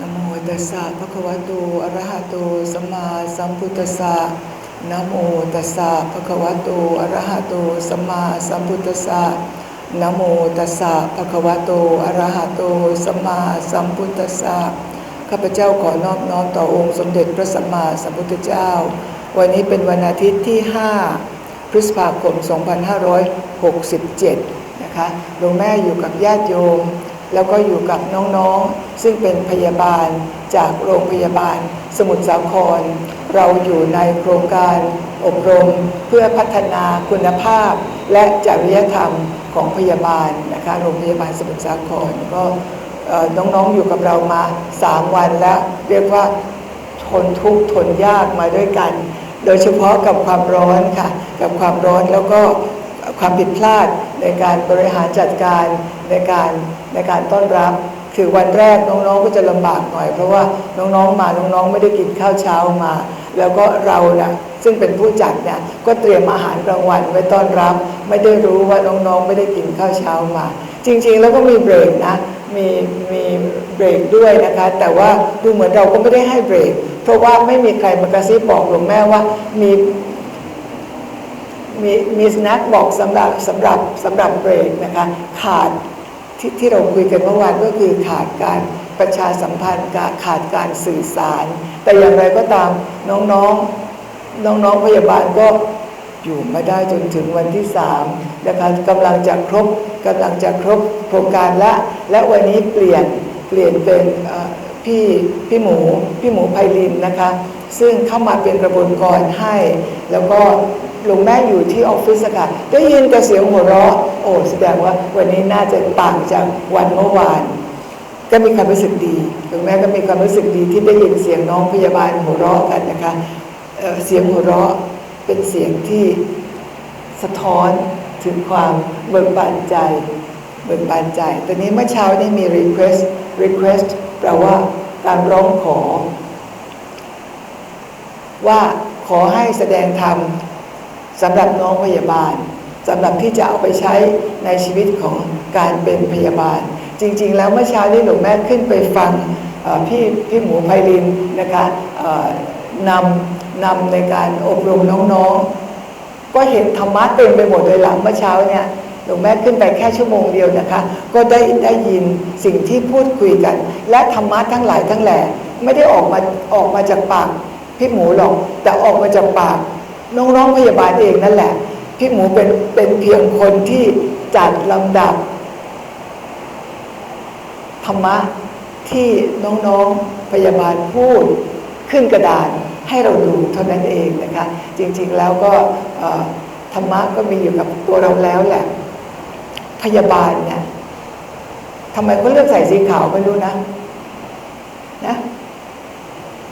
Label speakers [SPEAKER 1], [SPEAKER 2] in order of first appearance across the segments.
[SPEAKER 1] นะโมตัสสะภะคะวะโตอะระหะโตสัมมาสัมพุทธัสสะนะโมตัสสะภะคะวะโตอะระหะโตสัมมาสัมพุทธัสสะนะโมตัสสะภะคะวะโตอะระหะโตสัมมาสัมพุทธัสสะข้าพเจ้าขอนอบน้อมต่อองค์สมเด็จพระสัมมาสัมพุทธเจ้า วันนี้เป็นวันอาทิตย์ที่ 5 พฤษภาคม 2567 นะคะหลวงแม่อยู่กับญาติโยม แล้วก็อยู่กับน้องๆ ซึ่งเป็นพยาบาลจากโรงพยาบาล สมุทรสาคร เราอยู่ในโครงการอบรมเพื่อพัฒนาคุณภาพ และจริยธรรมของพยาบาลนะคะโรงพยาบาลสมุทรสาครก็น้องๆอยู่กับเรามา 3 วันแล้ว เรียกว่าทนทุกข์ทนยากมาด้วยกัน โดยเฉพาะกับความร้อนค่ะ กับความร้อนแล้วก็ความผิดพลาดในการบริหารจัดการในการ ในการต้อนรับ คือวันแรกน้องๆก็จะลำบากหน่อย เพราะว่าน้องๆมาน้องๆไม่ได้กินข้าวเช้ามา แล้วก็เรานะซึ่งเป็นผู้จัดเนี่ยก็เตรียมอาหารกลางวันไว้ต้อนรับ ไม่ได้รู้ว่าน้องๆไม่ได้กินข้าวเช้ามา จริงๆแล้วก็มีเบรกนะมีมีเบรกด้วยนะคะ แต่ว่าดูเหมือนเราก็ไม่ได้ให้เบรก เพราะว่าไม่มีใครมากระซิบบอกหลวงแม่ว่ามีมีมีสแน็คบอกสำหรับสำหรับสำหรับเบรกนะคะ ขาด ที่ที่เราคุยกันเมื่อวานก็คือขาดการประชาสัมพันธ์การขาดการสื่อสาร แต่อย่างไรก็ตามน้องๆน้องๆพยาบาลก็อยู่มาได้จนถึงวันที่สามนะคะกำลังจะครบกำลังจะครบโครงการและ และวันนี้เปลี่ยนเปลี่ยนเป็น พี่พี่หมูพี่หมูไพลินนะคะ ซึ่งเข้ามาเป็นกระบวนกรให้ แล้วก็หลวงแม่อยู่ที่ออฟฟิศค่ะได้ยินแต่เสียงหัวเราะ โอ้แสดงว่าวันนี้น่าจะต่างจากวันเมื่อวาน ก็มีความรู้สึกดีหลวงแม่ก็มีความรู้สึกดีที่ได้ยินเสียงน้องพยาบาลหัวเราะกันนะคะเเสียงหัวเราะเป็นเสียงที่สะท้อนถึงความเบิกบานใจ เบิกบานใจตอนนี้เมื่อเช้านี้มี request request แปลว่าการร้องขอ ว่าขอให้แสดงธรรมสำหรับน้องพยาบาลสำหรับที่จะเอาไปใช้ในชีวิตของการเป็นพยาบาล จริง ๆ แล้วเมื่อเช้านี้หลวงแม่ขึ้นไปฟังพี่พี่หมูไพลินนะคะนำนำในการอบรมน้องๆ ก็เห็นธรรมะเต็มไปหมดเลยหลังเมื่อเช้าเนี่ย หลวงแม่ขึ้นไปแค่ชั่วโมงเดียวนะคะ ก็ได้ได้ยินสิ่งที่พูดคุยกัน และธรรมะทั้งหลายทั้งแหล่ไม่ได้ออกมาออกมาจากปากพี่หมูหรอกแต่ออกมาจากปากน้องๆพยาบาลเองนั่นแหละ พี่หมูเป็นเป็นเพียงคนที่จัดลำดับธรรมะที่น้องๆพยาบาลพูดขึ้นกระดานให้เราดูเท่านั้นเองนะคะ จริงๆแล้วก็ธรรมะก็มีอยู่กับตัวเราแล้วแหละ พยาบาลเนี่ยทำไมก็เลือกใส่สีขาวไม่รู้นะ นะ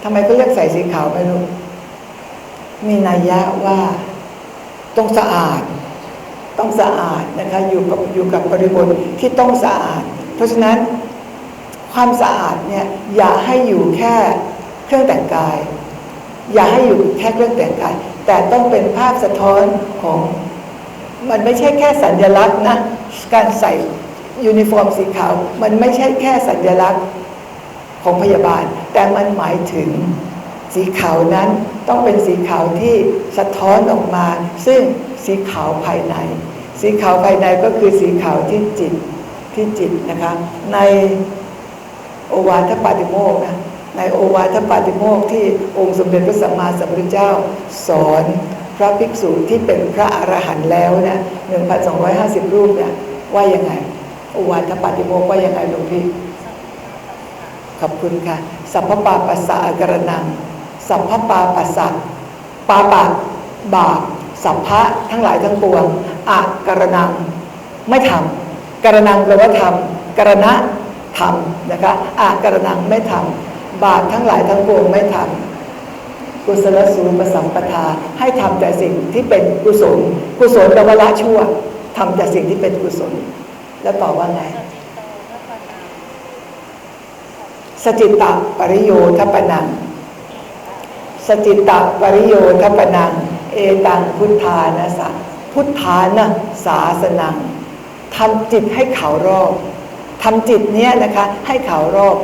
[SPEAKER 1] ทำไมก็เลือกใส่สีขาวไม่รู้ มีนัยยะว่าต้องสะอาด ต้องสะอาดนะคะ อยู่กับอยู่กับบริบทที่ต้องสะอาด เพราะฉะนั้นความสะอาดเนี่ยอย่าให้อยู่แค่เครื่องแต่งกาย อย่าให้อยู่แค่เครื่องแต่งกาย แต่ต้องเป็นภาพสะท้อนของ มันไม่ใช่แค่สัญลักษณ์นะ การใส่ยูนิฟอร์มสีขาว มันไม่ใช่แค่สัญลักษณ์ของพยาบาล แต่มันหมายถึงสีขาวนั้นต้องเป็นสีขาวที่สะท้อนออกมา ซึ่งสีขาวภายใน สีขาวภายในก็คือสีขาวที่จิตที่จิตนะคะในโอวาทปาติโมกนะในโอวาทปาติโมกที่องค์สมเด็จพระสัมมาสัมพุทธเจ้า สอนพระภิกษุที่เป็นพระอรหันต์แล้วนะ1,250รูปเนี่ย ว่ายังไงโอวาทปาติโมกข์ว่ายังไงหลวงพี่ขอบคุณค่ะ สัพพปาปัสสะอกรนัง สัพพปาปัสสะปาปะบาปสัพพะทั้งหลายทั้งปวงอะกรนังไม่ทำกรนังแปลว่าทำกรณะทำนะคะอะกรนังไม่ทำบาปทั้งหลายทั้งปวงไม่ทำกุศลสูปสัมปทาให้ทำแต่สิ่งที่เป็นกุศล กุศลแปลว่าละชั่ว ทำแต่สิ่งที่เป็นกุศล แล้วตอบว่าไง สจิตตปริโยทปนัง สจิตตปริโยทปนัง เอตังพุทธานะสะพุทธานะสาสนังทำจิตให้เขารอบทำจิตเนี้ยนะคะ ให้เขารอบ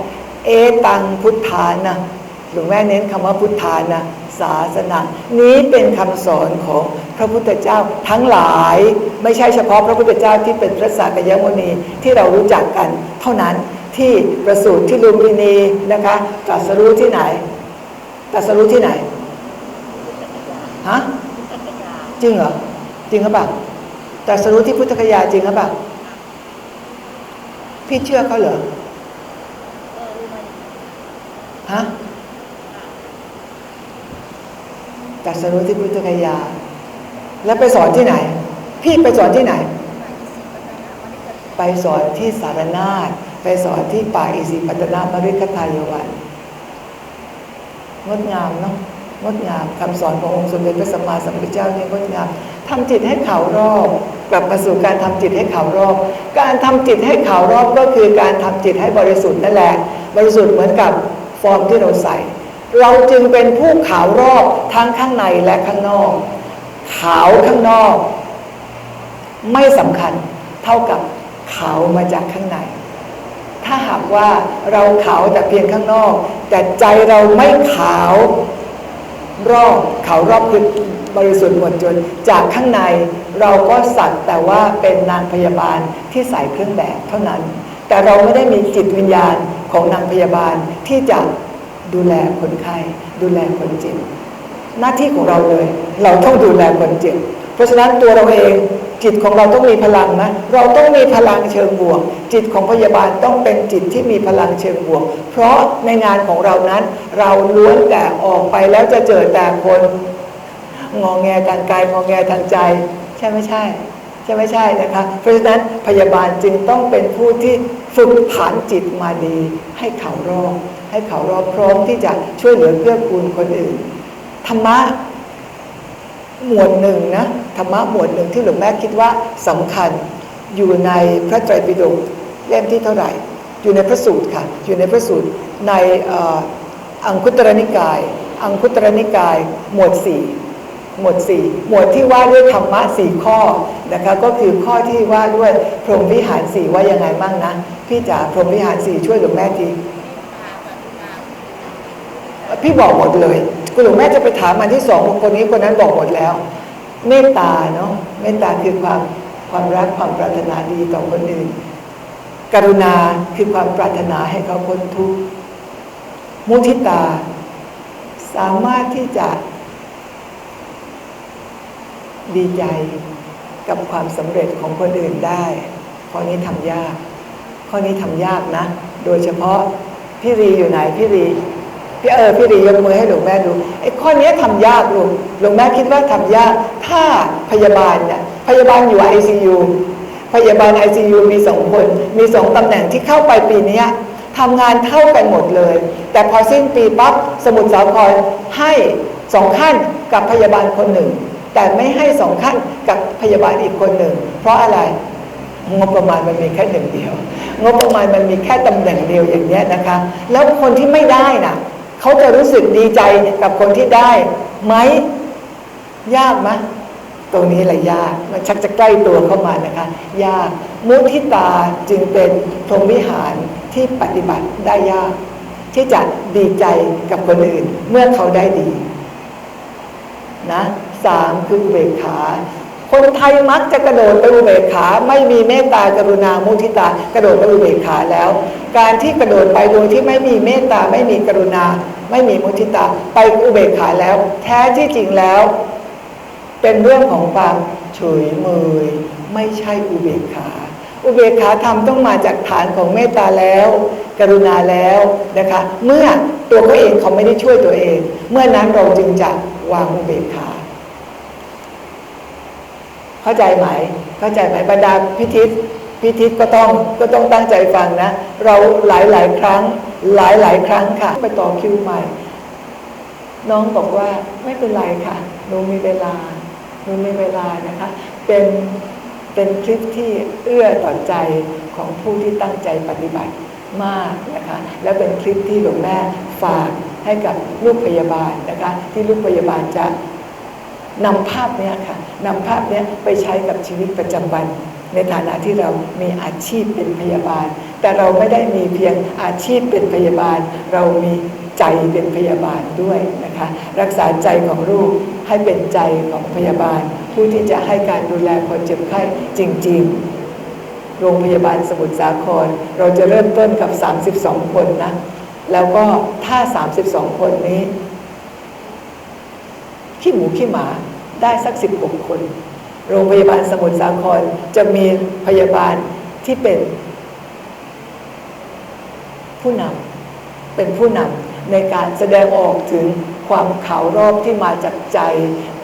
[SPEAKER 1] เอตังพุทธานะหลวงแม่เน้นคำว่าพุทธานะ ศาสนา นี้เป็นคำสอนของพระพุทธเจ้าทั้งหลาย ไม่ใช่เฉพาะพระพุทธเจ้าที่เป็นพระสากยมุนีที่เรารู้จักกัน เท่านั้นที่ประสูติที่ลุมพินีนะคะตรัสรู้ที่ไหนตรัสรู้ที่ไหนฮะจริงเหรอจริงหรือเปล่าตรัสรู้ที่พุทธคยาจริงหรือเปล่าพี่เชื่อเขาเหรอฮะ ตรัสรู้ที่พุทธคยา แล้วไปสอนที่ไหน พี่ไปสอนที่ไหน ไปสอนที่สารนาฏไปสอนที่ป่าอิสิปตนามฤคทายวันงดงามเนาะงดงามคำสอนขององค์สมเด็จพระสัมมาสัมพุทธเจ้านี่งดงามทำจิตให้เขารอบกลับมาสู่การทำจิตให้เขารอบ การทำจิตให้เขารอบก็คือการทำจิตให้บริสุทธิ์นั่นแหละ บริสุทธิ์เหมือนกับฟอร์มที่เราใส่ เราจึงเป็นผู้ขาวรอบทั้งข้างในและข้างนอก ขาวข้างนอก ไม่สำคัญเท่ากับขาวมาจากข้างใน ถ้าหากว่าเราขาวแต่เพียงข้างนอก แต่ใจเราไม่ขาวรอบขาวรอบคือบริสุทธิ์หมดจน จากข้างในเราก็สักแต่ว่าเป็นนางพยาบาลที่ใส่เครื่องแบบเท่านั้น แต่เราไม่ได้มีจิตวิญญาณของนางพยาบาลที่จะ ดูแลคนไข้ดูแลคนเจ็บหน้าที่ของเราเลย เราต้องดูแลคนเจ็บเพราะฉะนั้นตัวเราเองจิตของเราต้องมีพลังนะ เราต้องมีพลังเชิงบวก จิตของพยาบาลต้องเป็นจิตที่มีพลังเชิงบวก เพราะในงานของเรานั้น เราล้วนแต่ออกไปแล้วจะเจอแต่คนงองแงทางกายงองแงทางใจ ใช่ไม่ใช่ใช่ไม่ใช่นะคะ เพราะฉะนั้นพยาบาลจึงต้องเป็นผู้ที่ฝึกฐานจิตมาดีให้เขารอบ ให้เขารอพร้อมที่จะช่วยเหลือเกื้อกูลคนอื่น ธรรมะหมวดหนึ่งนะธรรมะหมวดหนึ่งที่หลวงแม่คิดว่าสำคัญอยู่ในพระไตรปิฎกเล่มที่เท่าไหร่ อยู่ในพระสูตรค่ะ อยู่ในพระสูตรในอังคุตรนิกาย อังคุตรนิกาย หมวดสี่หมวดสี่หมวดที่ว่าด้วยธรรมะสี่ข้อนะคะก็คือข้อที่ว่าด้วยพรหมวิหารสี่ว่ายังไงบ้างนะ พี่จ๋าพรหมวิหารสี่ช่วยหลวงแม่ที พี่บอกหมดเลยคุณหลวงแม่จะไปถามมันที่สองคนนี้คนนั้นบอกหมดแล้ว เมตตาเนาะเมตตาคือความความรักความปรารถนาดีต่อคนอื่น กรุณาคือความปรารถนาให้เขาพ้นทุกข์มุทิตา สามารถที่จะ ดีใจกับความสำเร็จของคนอื่นได้ข้อนี้ทำยาก ข้อนี้ทำยากนะ โดยเฉพาะพี่รีอยู่ไหนพี่รี พี่เออพี่รียกมือให้หลวงแม่ดูไอ้ข้อนี้ทำยากลุงหลวงแม่คิดว่าทำยากถ้าพยาบาลเนี่ยพยาบาลอยู่ไอซียูพยาบาลไอซียูมีสองคน มีสองตำแหน่งที่เข้าไปปีนี้ทำงานเท่ากันหมดเลย แต่พอสิ้นปีปั๊บสมุทรสาครให้สองขั้นกับพยาบาลคนหนึ่ง แต่ไม่ให้สองขั้นกับพยาบาลอีกคนหนึ่ง เพราะอะไรงบประมาณมันมีแค่หนึ่งเดียว งบประมาณมันมีแค่ตำแหน่งเดียวอย่างนี้นะคะ แล้วคนที่ไม่ได้น่ะ เขาจะรู้สึกดีใจกับคนที่ได้ไหมยากไหมตรงนี้แหละยากมันชักจะใกล้ตัวเข้ามานะคะ ยากมุทิตาจึงเป็นพรหมวิหารที่ปฏิบัติได้ยาก ที่จะดีใจกับคนอื่น เมื่อเขาได้ดีนะสามคือเบกขา คนไทยมักจะกระโดดไปอุเบกขา ไม่มีเมตตากรุณามุทิตากระโดดไปอุเบกขาแล้ว การที่กระโดดไปโดยที่ไม่มีเมตตาไม่มีกรุณา ไม่มีมุทิตา ไปอุเบกขาแล้ว แท้ที่จริงแล้ว เป็นเรื่องของความเฉยเมยไม่ใช่อุเบกขาอุเบกขาธรรมต้องมาจากฐานของเมตตาแล้ว กรุณาแล้วนะคะ เมื่อตัวเขาเองเขาไม่ได้ช่วยตัวเอง เมื่อนั้นเราจึงจะวางอุเบกขา เข้าใจไหมเข้าใจไหมบรรดาพิทิศพิทิศก็ต้องก็ต้องตั้งใจฟังนะ เราหลายหลายครั้ง หลายหลายครั้งค่ะ ไปต่อคิวใหม่ น้องบอกว่าไม่เป็นไรค่ะหนูมีเวลาหนูมีเวลานะคะ เป็นเป็นคลิปที่เอื้อต่อใจของผู้ที่ตั้งใจปฏิบัติมากนะคะ และเป็นคลิปที่หลวงแม่ฝากให้กับลูกพยาบาลนะคะ ที่ลูกพยาบาลจะนำภาพเนี้ยค่ะ นำภาพนี้ไปใช้กับชีวิตประจำวัน ในฐานะที่เรามีอาชีพเป็นพยาบาล แต่เราไม่ได้มีเพียงอาชีพเป็นพยาบาล เรามีใจเป็นพยาบาลด้วยนะคะรักษาใจของลูกให้เป็นใจของพยาบาล ผู้ที่จะให้การดูแลคนเจ็บไข้จริง ๆ โรงพยาบาลสมุทรสาคร เราจะเริ่มต้นกับ 32 คนนะ แล้วก็ถ้า 32 คนนี้ ขี้หมูขี้หมา ได้สัก16คน โรงพยาบาลสมุทรสาครจะมีพยาบาลที่เป็นผู้นำเป็นผู้นำในการแสดงออกถึงความขาวรอบที่มาจากใจ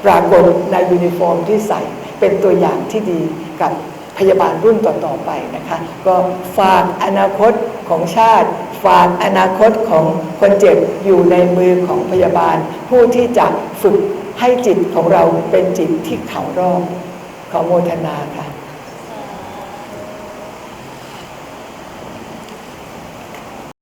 [SPEAKER 1] ปรากฏในยูนิฟอร์มที่ใส่เป็นตัวอย่างที่ดีกับพยาบาลรุ่นต่อ ๆ ไปนะคะ ก็ฝากอนาคตของชาติ ฝากอนาคตของคนเจ็บอยู่ในมือของพยาบาล ผู้ที่จะฝึก ให้จิตของเราเป็นจิตที่เขารอบขอโมทนาค่ะ